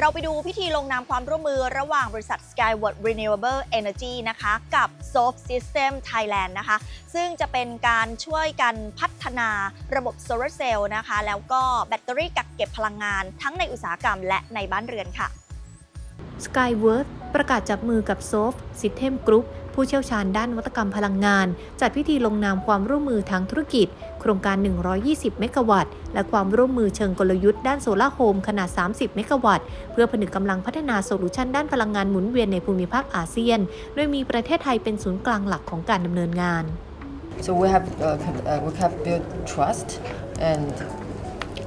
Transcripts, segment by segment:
เราไปดูพิธีลงนามความร่วมมือระหว่างบริษัท Skyward Renewable Energy นะคะกับ Soft System Thailand นะคะซึ่งจะเป็นการช่วยกันพัฒนาระบบโซลาร์เซลล์นะคะแล้วก็แบตเตอรี่กักเก็บพลังงานทั้งในอุตสาหกรรมและในบ้านเรือนค่ะ Skyward ประกาศจับมือกับโซฟซิเทมกรุ๊ปผู้เชี่ยวชาญด้านวัตกรรมพลังงาน จัดพิธีลงนามความร่วมมือทางธุรกิจ โครงการ 120 เมกะวัตต์ และความร่วมมือเชิงกลยุทธ์ ด้านโซลาโฮม ขนาด 30 เมกะวัตต์ เพื่อผนึกกำลังพัฒนาโซลูชันด้านพลังงานหมุนเวียนในภูมิภาคอาเซียน โดยมีประเทศไทยเป็นศูนย์กลางหลักของการดำเนินงาน so we have uh, we have built trust and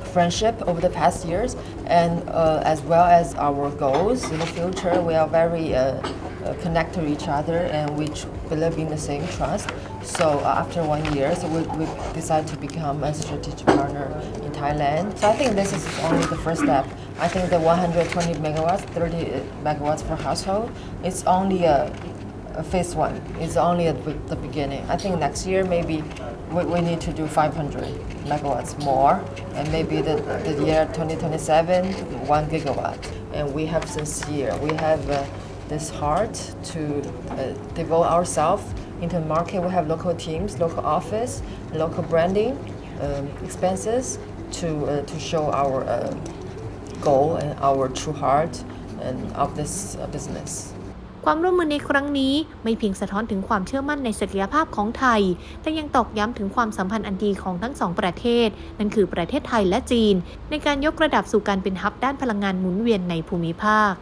friendship over the past years, and uh, as well as our goals in the future. We are very uh, uh connected to each other, and we believe in the same trust. So uh, after one year, so we, we decided to become a strategic partner in Thailand. So I think this is only the first step. I think the 120 megawatts, 30 uh, megawatts per household, it's only a phase one is only at the beginning. I think next year maybe we, we need to do 500 megawatts more, and maybe the, the year 2027, one gigawatt. And we have since year, we have uh, this heart to uh, devote ourselves into the market. We have local teams, local office, local branding um, expenses to, uh, to show our uh, goal and our true heart and of this uh, business. ความร่วมมือในครั้งนี้ไม่เพียงสะท้อนถึงความเชื่อมั่นในศักยภาพของไทย แต่ยังตอกย้ำถึงความสัมพันธ์อันดีของทั้งสองประเทศ นั่นคือประเทศไทยและจีน ในการยกระดับสู่การเป็นฮับด้านพลังงานหมุนเวียนในภูมิภาค